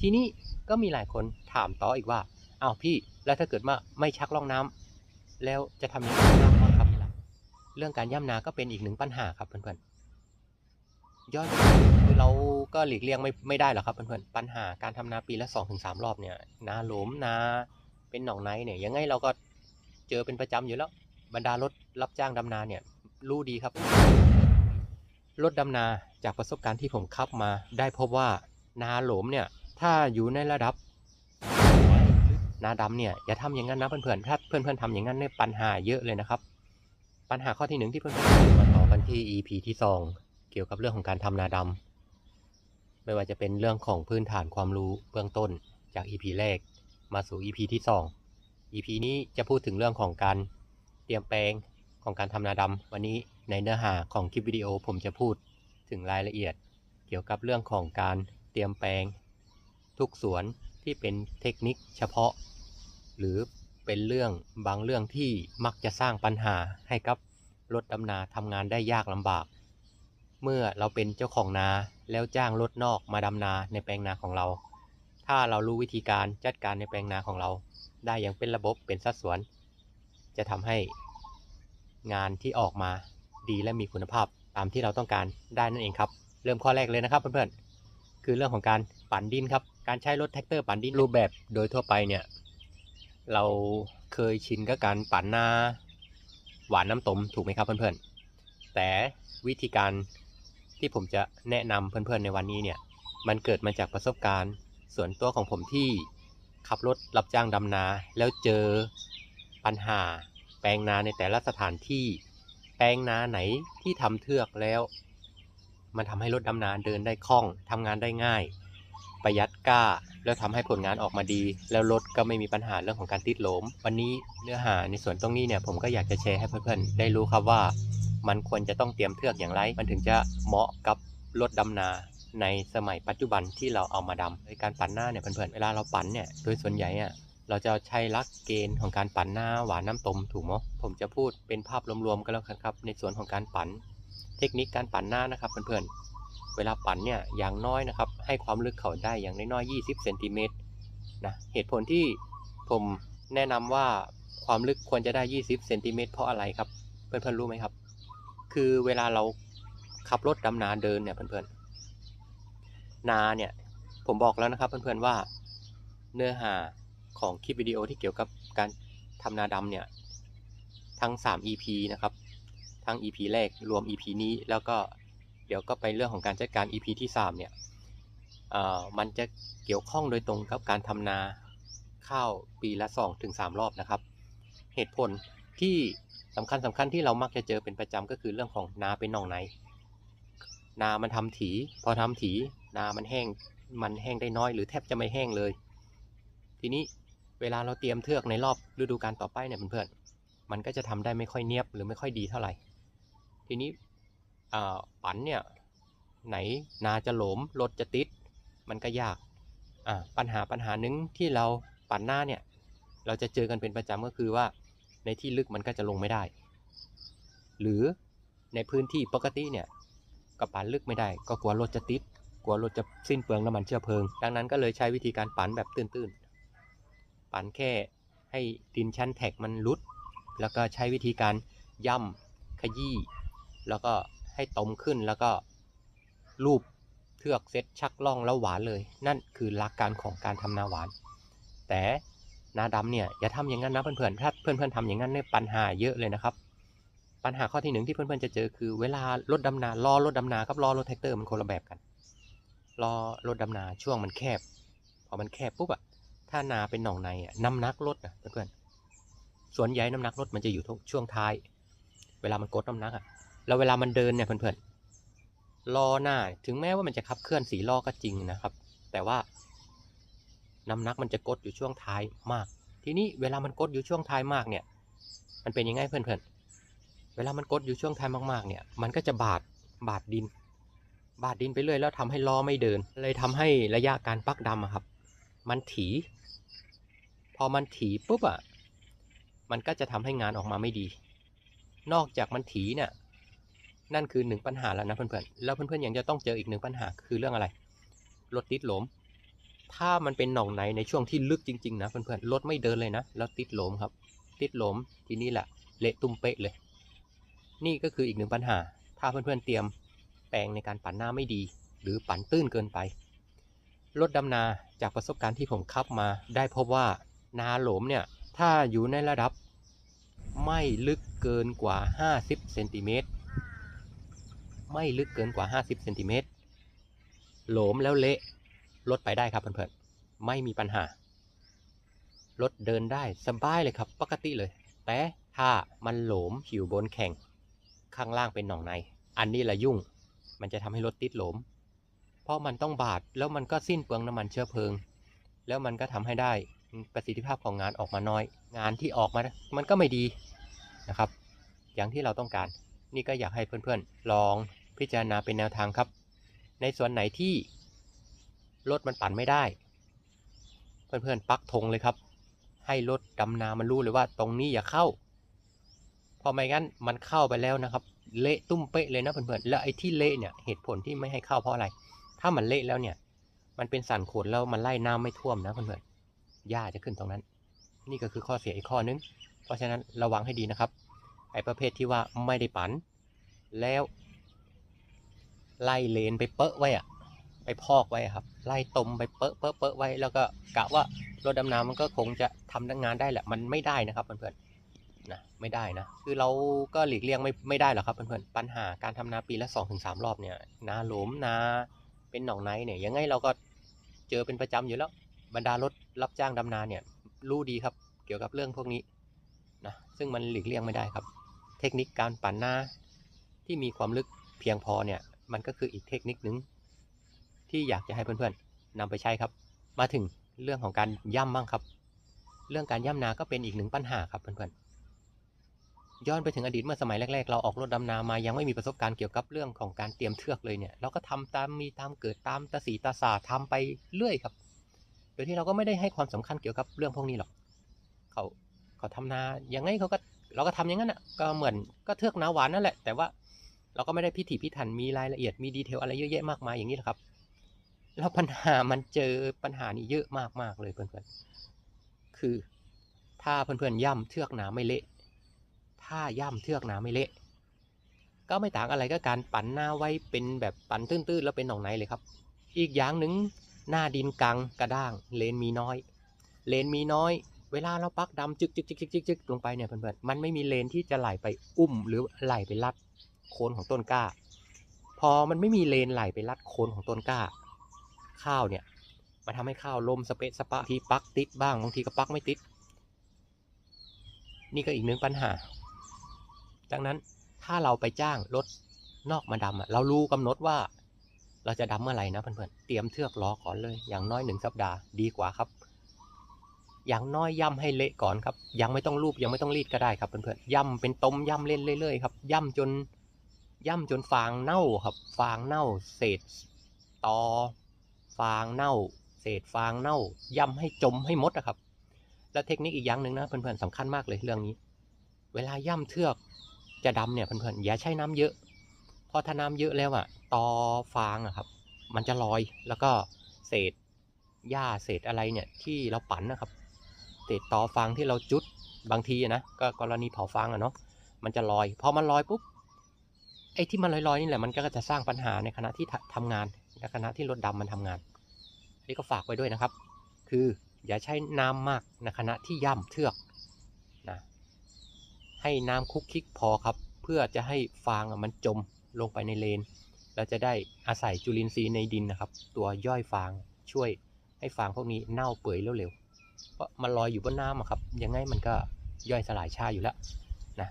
ทีนี้ก็มีหลายคนถามต่ออีกว่าเอ้าพี่แล้วถ้าเกิดว่าไม่ชักล่องน้ำแล้วจะทำยังไงบ้างครับ เรื่องการย่ำนาก็เป็นอีกหนึ่งปัญหาครับเพื่อนๆยอนคือเราก็หลีกเลี่ยงไม่ไม่ได้หรอกครับเพื่อนๆปัญหาการทำนาปีละสองถึงสามรอบเนี่ยนาหลมนาเป็นหนองไนเนี่ยยังไงเราก็เจอเป็นประจำอยู่แล้วบรรดารถรับจ้างดำนาเนี่ยรู้ดีครับรถดำนาจากประสบการณ์ที่ผมขับมา ได้พบว่านาหลมเนี่ย ถ้าอยู่ในระดับนาดำเนี่ยอย่าทำอย่างนั้นนะเพื่อนๆถ้าเพื่อนๆทำอย่างนั้นเนี่ยปัญหาเยอะเลยนะครับ ปัญหาข้อที่หนึ่งที่เพื่อนๆมาต่อกันที่ EP ที่สองเกี่ยวกับเรื่องของการทำนาดำไม่ว่าจะเป็นเรื่องของพื้นฐานความรู้เบื้องต้นจาก EP แรกมาสู่ EP ที่สอง EP นี้จะพูดถึงเรื่องของการเตรียมแปลงของการทำนาดำวันนี้ในเนื้อหาของคลิปวิดีโอผมจะพูดถึงรายละเอียด เกี่ยวกับเรื่องของการเตรียมแปลง ทุกสวนที่เป็นเทคนิคเฉพาะ หรือเป็นเรื่องบางเรื่องที่มักจะสร้างปัญหาให้กับรถดำนาทำงานได้ยากลำบาก เมื่อเราเป็นเจ้าของนาแล้วจ้างรถนอกมาดำนาในแปลงนาของเรา ถ้าเรารู้วิธีการจัดการในแปลงนาของเรา ได้อย่างเป็นระบบเป็นสัดส่วน จะทำให้งานที่ออกมาดีและมีคุณภาพตามที่เราต้องการได้นั่นเองครับ เริ่มข้อแรกเลยนะครับเพื่อนๆคือเรื่องของการปั่นดินครับ การใช้รถแท็กเตอร์ปั่นดินรูปแบบโดยทั่วไปเนี่ย เราเคยชินกับการปั่นนาหวานน้ำตมถูกไหมครับเพื่อนๆ แต่วิธีการที่ผมจะแนะนำเพื่อนๆในวันนี้เนี่ย มันเกิดมาจากประสบการณ์ ส่วนตัวของผมที่ขับรถรับจ้างดำนา แล้วเจอปัญหา แปลงนาในแต่ละสถานที่ แปลงนาไหนที่ทำเทือกแล้ว มันทำให้รถดำนาเดินได้คล่องทำงานได้ง่าย ประหยัดกล้า แล้วทำให้ผลงานออกมาดี แล้วรถก็ไม่มีปัญหาเรื่องของการติดหลม วันนี้เนื้อหาในส่วนตรงนี้เนี่ยผมก็อยากจะแชร์ให้เพื่อนๆได้รู้ครับว่า มันควรจะต้องเตรียมเทือกอย่างไร มันถึงจะเหมาะกับรถดำนาในสมัยปัจจุบันที่เราเอามาดำในการปั่นหน้าเนี่ยเพื่อนๆเวลาเราปั่นเนี่ยโดยส่วนใหญ่อะเราจะใช้ลักเกณฑ์ของการปั่นหน้าหวานน้ำตมถูกไหมผมจะพูดเป็นภาพรวมๆก็แล้วกันครับ ในส่วนของการปั่นเทคนิคการปั่นหน้านะครับเพื่อนๆเวลาปั่นเนี่ยอย่างน้อยนะครับ ให้ความลึกเขาได้อย่างน้อยๆ20เซนติเมตรนะเหตุผลที่ผมแนะนำว่าความลึกควรจะได้ 20เซนติเมตรเพราะอะไรครับ เพื่อนๆรู้ไหมครับ คือเวลาเราขับรถดำนาเดินเนี่ยเพื่อนๆนาเนี่ยผมบอกแล้วนะครับเพื่อนๆว่าเนื้อหาของคลิปวิดีโอที่เกี่ยวกับการทำนาดำเนี่ยทั้ง 3 EP นะครับ ทั้ง EP แรกรวม EP นี้แล้วก็เดี๋ยวก็ไปเรื่องของการจัดการ EP ที่ 3 เนี่ย มันจะเกี่ยวข้องโดยตรงกับการทำนาข้าวปีละ2ถึง3รอบนะครับ เหตุผลที่สำคัญสำคัญที่เรามักจะเจอเป็นประจำก็คือเรื่องของนาเป็นหนองในนามันทำถี พอทำถี นามันแห้งมันแห้งได้น้อยหรือแทบจะไม่แห้งเลย ทีนี้เวลาเราเตรียมเทือกในรอบฤดูกาลต่อไปเนี่ยเพื่อนๆมันก็จะทำได้ไม่ค่อยเนียบหรือไม่ค่อยดีเท่าไหร่ ทีนี้ปันเนี่ยไหนนาจะหลมรถจะติด มันก็ยากอ่าปัญหาปัญหาหนึ่งที่เราปั่นหน้าเนี่ย เราจะเจอกันเป็นประจำก็คือว่า ในที่ลึกมันก็จะลงไม่ได้ หรือในพื้นที่ปกติเนี่ยก็ปั่นลึกไม่ได้ ก็กลัวรถจะติด กลัวรถจะสิ้นเปลืองน้ำมันเชื้อเพลิง ดังนั้นก็เลยใช้วิธีการปั่นแบบตื้นๆ ปั่นแค่ให้ดินชั้นแท็กมันรุด แล้วก็ใช้วิธีการย่ำขยี้ แล้วก็ให้ตมขึ้นแล้วก็รูป เทือกเซตชักล่องแล้วหวานเลย นั่นคือหลักการของการทำนาหวาน แต่นาดำเนี่ยอย่าทำอย่างนั้นนะเพื่อนๆถ้าเพื่อนๆทำอย่างนั้นเนี่ยปัญหาเยอะเลยนะครับ ปัญหาข้อที่หนึ่งที่เพื่อนๆจะเจอคือเวลารถดำนาล้อรถดำนากับล้อรถแท็กเตอร์มันคนละแบบกันล้อรถดำนาช่วงมันแคบ พอมันแคบปุ๊บอะถ้านาเป็นหนองในอะน้ำหนักรถนะเพื่อนๆส่วนใหญ่น้ำหนักรถมันจะอยู่ช่วงท้าย เวลามันกดน้ำหนักอะแล้วเวลามันเดินเนี่ยเพื่อน ล้อหน้า ถึงแม้ว่ามันจะขับเคลื่อนสีล้อก็จริงนะครับ แต่ว่าน้ำหนักมันจะกดอยู่ช่วงท้ายมาก ทีนี้เวลามันกดอยู่ช่วงท้ายมากเนี่ย มันเป็นยังไงเพื่อนๆ เวลามันกดอยู่ช่วงท้ายมากๆ เนี่ย มันก็จะบาดบาดดิน บาดดินไปเรื่อยแล้วทำให้ล้อไม่เดิน เลยทำให้ระยะการปักดำครับ มันถี พอมันถีปุ๊บอะ มันก็จะทำให้งานออกมาไม่ดี นอกจากมันถีเนี่ย นั่นคือหนึ่งปัญหาแล้วนะเพื่อนๆ แล้วเพื่อนๆยังจะต้องเจออีกหนึ่งปัญหาคือเรื่องอะไรรถติดหลม ถ้ามันเป็นหนองในในช่วงที่ลึกจริงๆนะเพื่อนๆรถไม่เดินเลยนะ แล้วติดหลมครับ ติดหลมทีนี้แหละเละตุ้มเป๊ะเลย นี่ก็คืออีกหนึ่งปัญหา ถ้าเพื่อนๆเตรียมแปลงในการปั่นหน้าไม่ดี หรือปั่นตื้นเกินไปรถดำนาจากประสบการณ์ที่ผมขับมา ได้พบว่านาหลมเนี่ยถ้าอยู่ในระดับไม่ลึกเกินกว่า 50เซนติเมตร ไม่ลึกเกินกว่า 50เซนติเมตรโหลมแล้วเละรถไปได้ครับเพื่อนๆไม่มีปัญหารถเดินได้สบายเลยครับ ปกติเลย แต่ถ้ามันโหลมผิวบนแข็ง ข้างล่างเป็นหนองใน อันนี้ละยุ่ง มันจะทำให้รถติดโหลม เพราะมันต้องบาดแล้วมันก็สิ้นเปลืองน้ำมันเชื้อเพลิง แล้วมันก็ทำให้ได้ประสิทธิภาพของงานออกมาน้อย งานที่ออกมา มันก็ไม่ดีนะครับ อย่างที่เราต้องการ นี่ก็อยากให้เพื่อนๆ ลองพิจารณาเป็นแนวทางครับ ในส่วนไหนที่รถมันปั่นไม่ได้ เพื่อนๆปักธงเลยครับ ให้รถดำนามันรู้เลยว่าตรงนี้อย่าเข้า เพราะไม่งั้นมันเข้าไปแล้วนะครับ เละตุ้มเป๊ะเลยนะเพื่อนๆ แล้วไอ้ที่เละเนี่ยเหตุผลที่ไม่ให้เข้าเพราะอะไร ถ้ามันเละแล้วเนี่ย มันเป็นสันโขดแล้วมันไล่น้ำไม่ท่วมนะเพื่อนๆหญ้าจะขึ้นตรงนั้น นี่ก็คือข้อเสียอีกข้อนึง เพราะฉะนั้นระวังให้ดีนะครับ อ้ประเภทที่ว่าไม่ได้ปั่นแล้ว ไล่เลนไปเปอะไว้อะไปพอกไว้ครับ ไล่ตมไปเปอะเปอะเปอะไว้ แล้วก็กะว่ารถดำน้ำมันก็คงจะทำงานได้แหละ มันไม่ได้นะครับเพื่อนๆนะไม่ได้นะ คือเราก็หลีกเลี่ยงไม่ไม่ได้หรอกครับเพื่อนๆปัญหาการทำนาปีละสองถึงสามรอบเนี่ยนาหลมนาเป็นหนองไนเนี่ยยังไงเราก็เจอเป็นประจำอยู่แล้วบรรดารถรับจ้างดำนาเนี่ยรู้ดีครับเกี่ยวกับเรื่องพวกนี้นะซึ่งมันหลีกเลี่ยงไม่ได้ครับ เทคนิคการปั่นหน้าที่มีความลึกเพียงพอเนี่ย มันก็คืออีกเทคนิคนึง ที่อยากจะให้เพื่อนๆนำไปใช้ครับ มาถึงเรื่องของการย่ำบ้างครับ เรื่องการย่ำนาก็เป็นอีกหนึ่งปัญหาครับเพื่อนๆย้อนไปถึงอดีตเมื่อสมัยแรกๆ เราออกรถดำนามายังไม่มีประสบการณ์เกี่ยวกับเรื่องของการเตรียมเทือกเลยเนี่ย เราก็ทำตามมีตามเกิดตามตาสีตาสาทำไปเรื่อยครับ โดยที่เราก็ไม่ได้ให้ความสำคัญเกี่ยวกับเรื่องพวกนี้หรอก เขาเขาทำนายังไงเขาก็ เราก็ทำอย่างนั้นอะก็เหมือนก็เทือกนาหวานนั่นแหละ แต่ว่าเราก็ไม่ได้พิถีพิถันมีรายละเอียดมีดีเทลอะไรเยอะแยะมากมายอย่างนี้หรอกครับแล้วปัญหามันเจอปัญหานี้เยอะมากๆเลยเพื่อนๆคือถ้าเพื่อนๆย่ำเทือกนาไม่เละ ถ้าย่ำเทือกนาไม่เละ ก็ไม่ต่างอะไรก็การปั่นหน้าไว้เป็นแบบปั่นตื้นๆแล้วเป็นหนองในเลยครับ อีกอย่างหนึ่งหน้าดินกังกระด้างเลนมีน้อย เลนมีน้อย เวลาเราปักดำจึกจึกจึกจึกจึกจึกลงไปเนี่ยเพื่อนๆมันไม่มีเลนที่จะไหลไปอุ้มหรือไหลไปลัดโคนของต้นกล้า พอมันไม่มีเลนไหลไปลัดโคนของต้นกล้า ข้าวเนี่ยมันทำให้ข้าวลมสเปะสปะทีปักติดบ้างบางทีก็ปักไม่ติด นี่ก็อีกหนึ่งปัญหา ดังนั้นถ้าเราไปจ้างรถนอกมาดำอะเรารู้กำหนดว่าเราจะดำเมื่อไหร่นะเพื่อนๆเตรียมเทือกรอก่อนเลยอย่างน้อยหนึ่งสัปดาห์ดีกว่าครับ อย่างน้อยย่ำให้เละก่อนครับ ยังไม่ต้องรูปยังไม่ต้องรีดก็ได้ครับเพื่อนๆย่ำเป็นต้มย่ำเล่นเรื่อยๆครับย่ำจนย่ำจนฟางเน่าครับ ฟางเน่า เศษตอ ฟางเน่า เศษฟางเน่า ย่ำให้จมให้หมดนะครับ แล้วเทคนิคอีกอย่างหนึ่งนะเพื่อนๆสำคัญมากเลยเรื่องนี้ เวลาย่ำเทือกจะดำเนี่ยเพื่อนๆอย่าใช้น้ำเยอะเพราะถ้าน้ำเยอะแล้วอะตอฟางอะครับ มันจะลอยแล้วก็เศษหญ้าเศษอะไรเนี่ยที่เราปั่นนะครับ เศษตอฟางที่เราจุดบางทีนะก็กรณีเผาฟางอะเนาะมันจะลอยพอมันลอยปุ๊บไอ้ที่มันลอยๆนี่แหละมันก็จะสร้างปัญหาในขณะที่ททำงานในขณะที่รถดำมันทำงานนี่ก็ฝากไว้ด้วยนะครับ คืออย่าใช้น้ำมากในขณะที่ย่ำเทือกนะให้น้ำคุกคิกพอครับ เพื่อจะให้ฟางอะมันจมลงไปในเลนแล้วจะได้อาศัยจุลินทรีย์ในดินนะครับ ตัวย่อยฟางช่วยให้ฟางพวกนี้เน่าเปื่อยเร็วๆ เพราะมันลอยอยู่บนน้ำอะครับ ยังไงมันก็ย่อยสลายชาอยู่แล้วนะ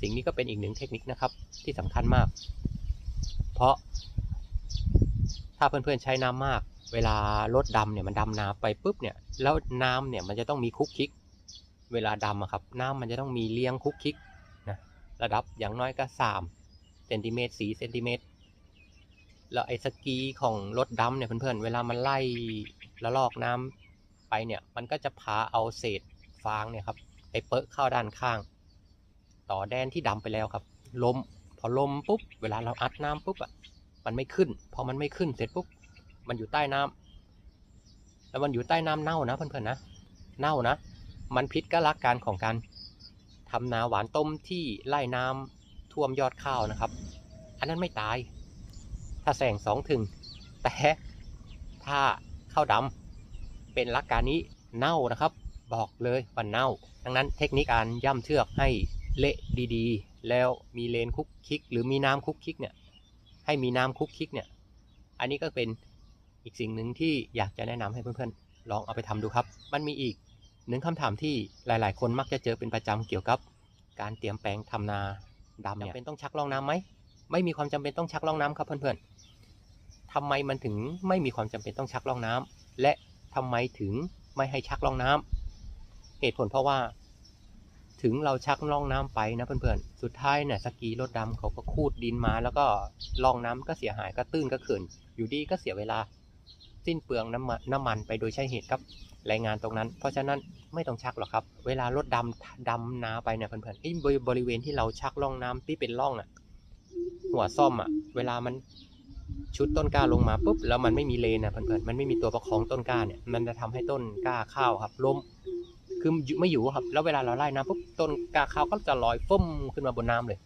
สิ่งนี้ก็เป็นอีกหนึ่งเทคนิคนะครับที่สำคัญมาก เพราะ ถ้าเพื่อนๆใช้น้ำมาก เวลารถดำเนี่ยมันดำนาไปปุ๊บเนี่ยแล้วน้ำเนี่ยมันจะต้องมีคุกคิก เวลาดำอะครับ น้ำมันจะต้องมีเลี้ยงคุกคิกนะระดับอย่างน้อยก็สามเซนติเมตรสี่เซนติเมตรแล้วไอ้สกีของรถดำเนี่ยเพื่อนๆเวลามันไล่ละลอกน้ำ ไปเนี่ยมันก็จะพาเอาเศษฟางเนี่ยครับไปเปอะเข้าด้านข้าง ต่อแดนที่ดำไปแล้วครับ ลมพอลมปุ๊บเวลาเราอัดน้ำปุ๊บอะมันไม่ขึ้น พอมันไม่ขึ้นเสร็จปุ๊บมันอยู่ใต้น้แล้วมันอยู่ใต้น้ำเน่านะเพื่อนๆนะ เน่านะ มันพิษก็รักการของการทำนาหวานต้มที่ไล่น้ำท่วมยอดข้าวนะครับ อันนั้นไม่ตาย ถ้าแสงสองถึง แต่ถ้าข้าวดำ เป็นรักการนี้เน่านะครับ บอกเลยว่าเน่า ดังนั้นเทคนิคการย่ำเชือกให้เละดีๆ แล้วมีเลนคุกคิก หรือมีน้ำคุกคิกเนี่ยให้มีน้ำคุกคิกเนี่ยอันนี้ก็เป็นอีกสิ่งหนึ่งที่อยากจะแนะนำให้เพื่อนๆ ลองเอาไปทำดูครับ มันมีอีกหนึ่งคำถามที่หลายๆ คนมักจะเจอเป็นประจำเกี่ยวกับการเตรียมแปลงทำนาดำเนี่ยจำเป็นต้องชักล่องน้ำไหมไม่มีความจำเป็นต้องชักล่องน้ำครับเพื่อนๆทำไมมันถึงไม่มีความจำเป็นต้องชักล่องน้ำและ ทำไมถึงไม่ให้ชักล่องน้ำเหตุผลเพราะว่า ถึงเราชักล่องน้ำไปนะเพื่อนๆ สุดท้ายเนี่ยสกีรถดำเขาก็คูดดินมา แล้วก็ล่องน้ำก็เสียหายก็ตื้นก็เขื่อนอยู่ดีก็เสียเวลา สิ้นเปลืองน้ำมันน้ำมันไปโดยใช่เหตุครับแรงงานตรงนั้น เพราะฉะนั้นไม่ต้องชักหรอกครับ เวลารถดำดำนาไปเนี่ยเพื่อนๆไอ้บริบริเวณที่เราชักล่องน้ำที่เป็นร่องอะ หัวซ่อมอะ เวลามัน ชุดต้นกล้าลงมาปุ๊บแล้วมันไม่มีเลนอะเพื่อนๆมันไม่มีตัวประคองต้นกล้าเนี่ยมันจะทำให้ต้นกล้าข้าวครับล้มคือไม่อยู่ครับ แล้วเวลาเราไล่น้ำปุ๊บต้นก้าข้าวก็จะลอยฟุ่มขึ้นมาบนน้ำเลย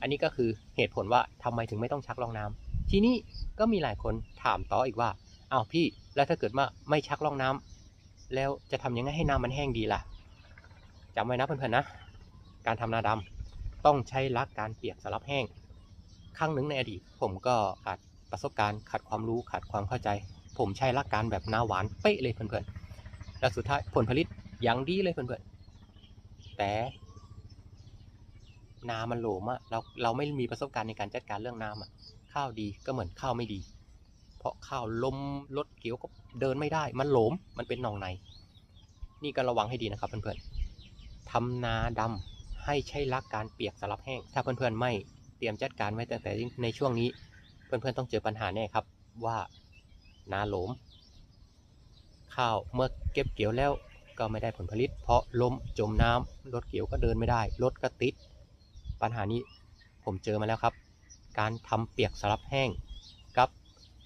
อันนี้ก็คือเหตุผลว่าทำไมถึงไม่ต้องชักรองน้ำทีนี้ก็มีหลายคนถามต่ออีกว่าอ้าวพี่แล้วถ้าเกิดว่าไม่ชักรองน้ำแล้วจะทำยังไงให้น้ำมันแห้งดีล่ะจำไว้นะเพื่อนๆนะ การทำนาดำต้องใช้ลักการเปียกสลับแห้ง ครั้งหนึ่งในอดีต ผมก็ขาดประสบการณ์ ขาดความรู้ขาดความเข้าใจ ผมใช้ลักการแบบนาหวานเป๊ะเลยเพื่อนๆแล้วสุดท้ายผลผลิตอย่างดีเลยเพื่อนๆแต่นามันโหลมอะเราเราไม่มีประสบการณ์ในการจัดการเรื่องน้ำอะข้าวดีก็เหมือนข้าวไม่ดี เพราะข้าวลมรถเกี่ยวก็เดินไม่ได้ มันโหลมมันเป็นหนองใน นี่ก็ระวังให้ดีนะครับเพื่อนๆทำนาดำให้ใช้ลักการเปียกสลับแห้ง ถ้าเพื่อนๆไม่ เตรียมจัดการไว้ตั้งแต่ในช่วงนี้ เพื่อนๆต้องเจอปัญหาแน่ครับว่านาหลม ข้าวเมื่อเก็บเกี่ยวแล้วก็ไม่ได้ผลผลิต เพราะล้มจมน้ำรถเกี่ยวก็เดินไม่ได้รถก็ติด ปัญหานี้ผมเจอมาแล้วครับ การทำเปียกสลับแห้งกับ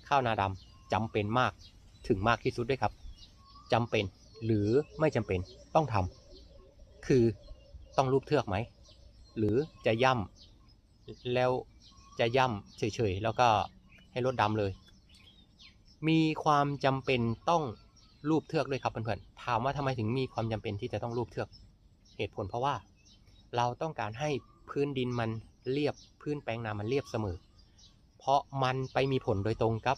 ข้าวนาดำจำเป็นมากถึงมากที่สุดด้วยครับจำเป็นหรือไม่จำเป็นต้องทำคือต้องรูปเทือกไหม หรือจะย่ำ แล้วจะย่ำเฉยๆ แล้วก็ให้รถดำเลย มีความจำเป็นต้องรูปเทือกด้วยครับเพื่อนๆ ถามว่าทำไมถึงมีความจำเป็นที่จะต้องรูปเทือก เหตุผลเพราะว่า เราต้องการให้พื้นดินมันเรียบพื้นแปลงนามันเรียบเสมอ เพราะมันไปมีผลโดยตรงกับ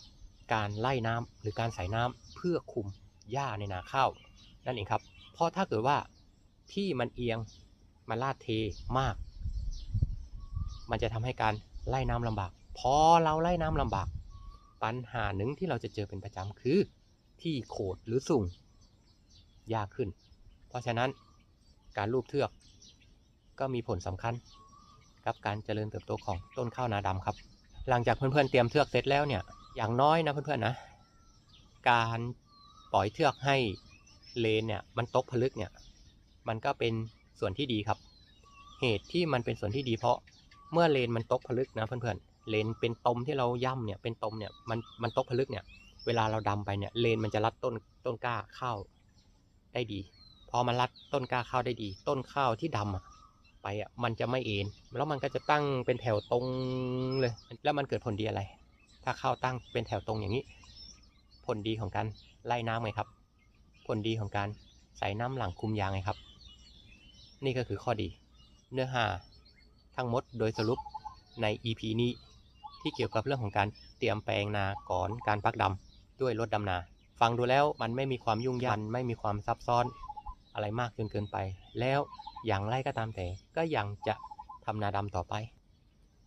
การไล่น้ำหรือการใส่น้ำเพื่อคุมหญ้าในนาข้าวนั่นเองครับ เพราะถ้าเกิดว่าที่มันเอียงมันลาดเทมาก มันจะทำให้การไล่น้ำลำบาก พอเราไล่น้ำลำบาก ปัญหาหนึ่งที่เราจะเจอเป็นประจำคือที่โขดหรือสูงยากขึ้น เพราะฉะนั้นการรูปเทือก ก็มีผลสำคัญกับการเจริญเติบโตของต้นข้าวนาดำครับ หลังจากเพื่อนๆเตรียมเทือกเสร็จแล้วเนี่ยอย่างน้อยนะเพื่อนๆนะ การปล่อยเทือกให้เลนเนี่ยมันตกผลึกเนี่ยมันก็เป็นส่วนที่ดีครับ เหตุที่มันเป็นส่วนที่ดีเพราะ เมื่อเลนมันตกผลึกนะเพื่อนๆ เลนเป็นตมที่เราย่ำเนี่ยเป็นตมเนี่ยมันมันตกผลึกเนี่ย เวลาเราดำไปเนี่ยเลนมันจะรัดต้นต้นกล้าข้าวได้ดี พอมันรัดต้นกล้าข้าวได้ดี ต้นข้าวที่ดำอะไปอะมันจะไม่เอ็นแล้วมันก็จะตั้งเป็นแถวตรงเลย แล้วมันเกิดผลดีอะไร ถ้าข้าวตั้งเป็นแถวตรงอย่างนี้ ผลดีของการไล่น้ำไงครับ ผลดีของการใส่น้ำหลังคุมยางไงครับ นี่ก็คือข้อดี เนื้อหา ทั้งหมดโดยสรุปใน EP นี้ ที่เกี่ยวกับเรื่องของการเตรียมแปลงนาก่อนการพักดำด้วยรถดำนา ฟังดูแล้วมันไม่มีความยุ่งยากไม่มีความซับซ้อนอะไรมากจนเกินไป แล้วอย่างไรก็ตามแต่ก็ยังจะทำนาดำต่อไป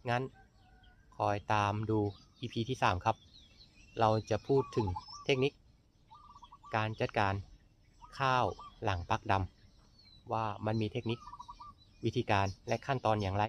งั้นคอยตามดู EP ที่ 3 ครับ เราจะพูดถึงเทคนิค การจัดการข้าวหลังพักดำว่ามันมีเทคนิค วิธีการและขั้นตอนอย่างไร